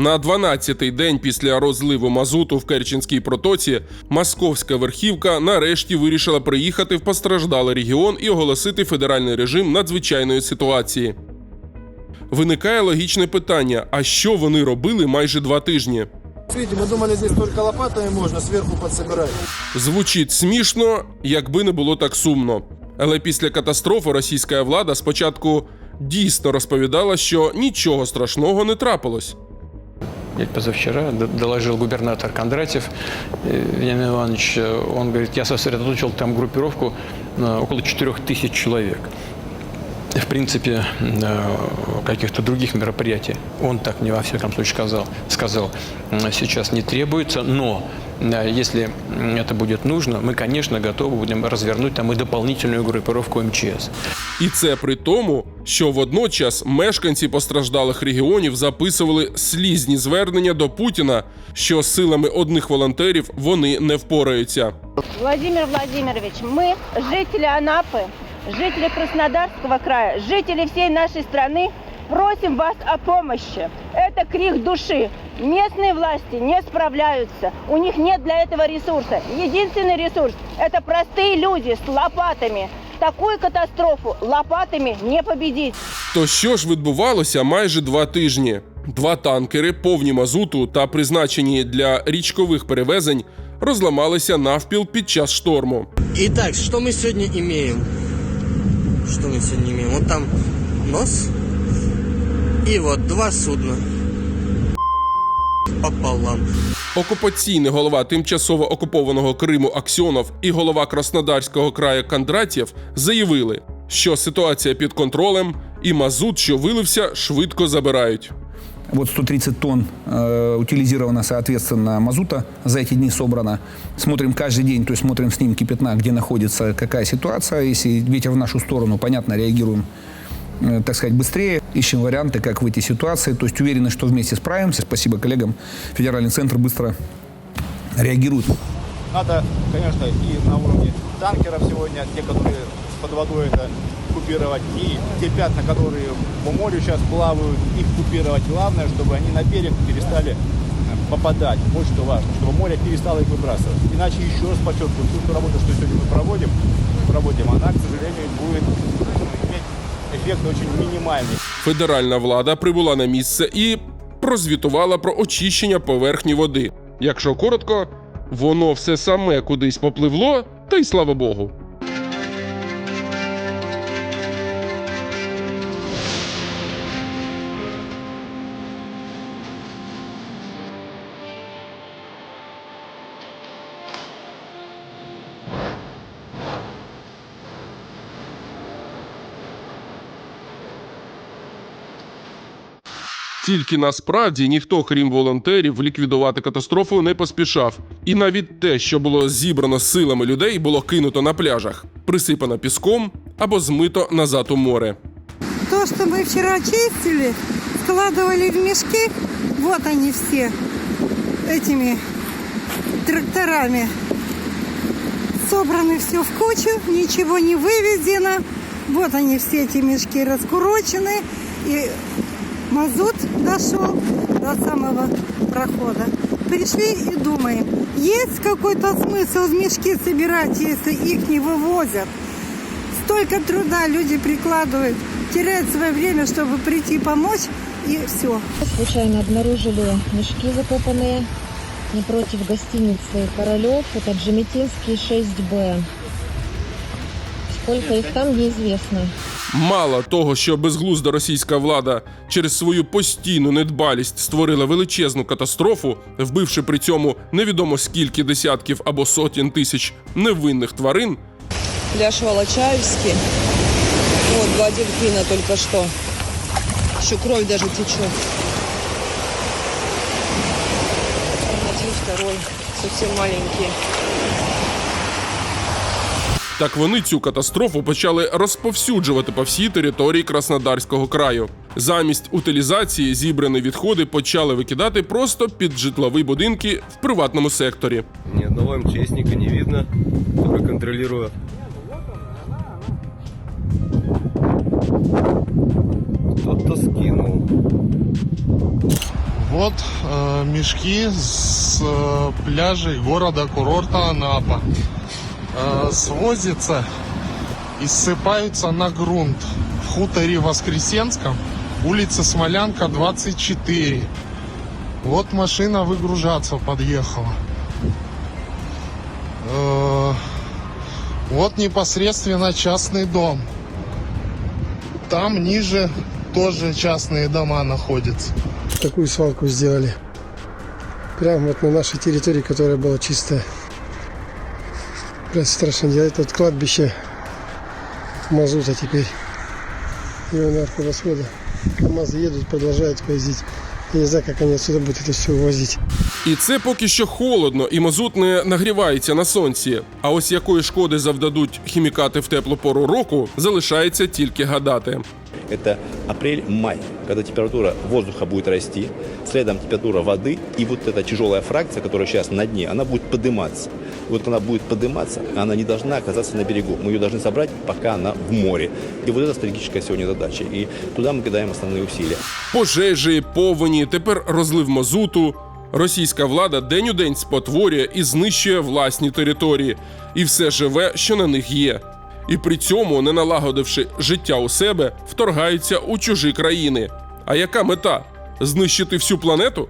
На 12-й день після розливу мазуту в Керченській протоці московська верхівка нарешті вирішила приїхати в постраждалий регіон і оголосити федеральний режим надзвичайної ситуації. Виникає логічне питання: а що вони робили майже два тижні? Видите, мы думали, здесь только лопатами можно сверху подсобирать. Звучить смішно, якби не було так сумно. Але після катастрофи російська влада спочатку дійсно розповідала, що нічого страшного не трапилось Я позавчера д- доложил губернатор Кондратьев э, Вениамин Иванович. э, Он говорит, я сосредоточил там группировку э, около 4 тысяч человек. В принципе, э, каких-то других мероприятий, он так мне во всяком случае сказал, сказал, э, сейчас не требуется, но э, если м, это будет нужно, мы, конечно, готовы будем развернуть там и дополнительную группировку МЧС. І це при тому, що водночас мешканці постраждалих регіонів записували слізні звернення до Путіна, що силами одних волонтерів вони не впораються. Владимир Владимирович, мы, жители Анапы, жители Краснодарского края, жители всей нашей страны, просим вас о помощи. Это крик души. Местные власти не справляются. У них нет для этого ресурса. Единственный ресурс – это простые люди с лопатами. Такую катастрофу лопатами не победить. То що ж відбувалося майже два тижні? Два танкери, повні мазуту та призначені для річкових перевезень, розламалися навпіл під час шторму. Итак, что мы сегодня имеем? Что мы сегодня имеем? Вот там нос и вот два судна пополам. Окупаційний голова тимчасово окупованого Криму Аксьонов і голова Краснодарського краю Кондратєв заявили, що ситуація під контролем і мазут, що вилився, швидко забирають. Вот 130 тонн э, утилизировано, соответственно, мазута за эти дни собрано. Смотрим каждый день, то есть смотрим снимки пятна, где находится какая ситуация. Если ветер в нашу сторону, понятно, реагируем, э, так сказать, быстрее. Ищем варианты, как выйти из ситуации. То есть уверены, что вместе справимся. Спасибо коллегам. Федеральный центр быстро реагирует. Надо, конечно, и на уровне танкеров сегодня, те, которые под водой это купировать, и те пятна, которые по морю сейчас плавают, их купировать. Главное, чтобы они на берег перестали э, попадать. Вот что важно, чтобы море перестало их выбрасывать. Иначе еще раз подчеркиваю, всю ту работу, что сегодня мы проводим, проводим, она, к сожалению, будет ну, иметь эффект очень минимальный. Федеральна влада прибула на місце і прозвітувала про очищення поверхні води. Якщо коротко, воно все саме кудись попливло, та й слава Богу. Тільки насправді ніхто, крім волонтерів, ліквідувати катастрофу не поспішав. І навіть те, що було зібрано силами людей, було кинуто на пляжах, присипано піском або змито назад у море. То, что мы вчера чистили, складывали в мешки, вот они все этими тракторами. Собраны все в кучу, ничего не вывезено. Вот они все эти мешки раскурочены. И мазут дошел до самого прохода. Пришли и думаем, есть какой-то смысл в мешки собирать, если их не вывозят? Столько труда люди прикладывают, теряют свое время, чтобы прийти помочь, и все. Случайно обнаружили мешки закопанные напротив гостиницы «Королев». Это Джеметинский 6Б. Сколько их там, неизвестно. Мало того, що безглузда російська влада через свою постійну недбалість створила величезну катастрофу, вбивши при цьому невідомо скільки десятків або сотень тисяч невинних тварин, Пляж Волочаевский. Вот, два дельфина только что. Еще кровь даже течет. Один, второй. Совсем маленькие. Так вони цю катастрофу почали розповсюджувати по всій території Краснодарського краю. Замість утилізації зібрані відходи почали викидати просто під житлові будинки в приватному секторі. Ни одного МЧСника не видно, который контролирует. Кто-то скинул. Вот э, мешки с э, пляжей города-курорта Анапа. Э, свозятся и ссыпаются на грунт в хуторе Воскресенском, улица Смолянка, 24. Вот машина выгружаться подъехала. Э, вот непосредственно частный дом. Там ниже тоже частные дома находятся. такую свалку сделали. Прямо вот на нашей территории, которая была чистая. Прям страшно делать. Тут кладбище мазута теперь. Его нарковосхода. КамАЗы едут, продолжают возить. Я не знаю, как они отсюда будут это все увозить. І це поки що холодно, і мазут не нагрівається на сонці. А ось якої шкоди завдадуть хімікати в теплу пору року, залишається тільки гадати Это апрель-май, когда температура воздуха будет расти, следом температура воды, и вот эта тяжелая фракция, которая сейчас на дне, она будет подниматься. И вот когда она будет подниматься, она не должна оказаться на берегу. Мы ее должны собрать, пока она в море. И вот это стратегическая сегодня задача. И туда мы кидаем основные усилия. Пожежі, повені, тепер розлив мазуту. Російська влада день у день спотворює і знищує власні території, і все живе, що на них є. І при цьому, не налагодивши життя у себе, вторгаються у чужі країни. А яка мета? Знищити всю планету?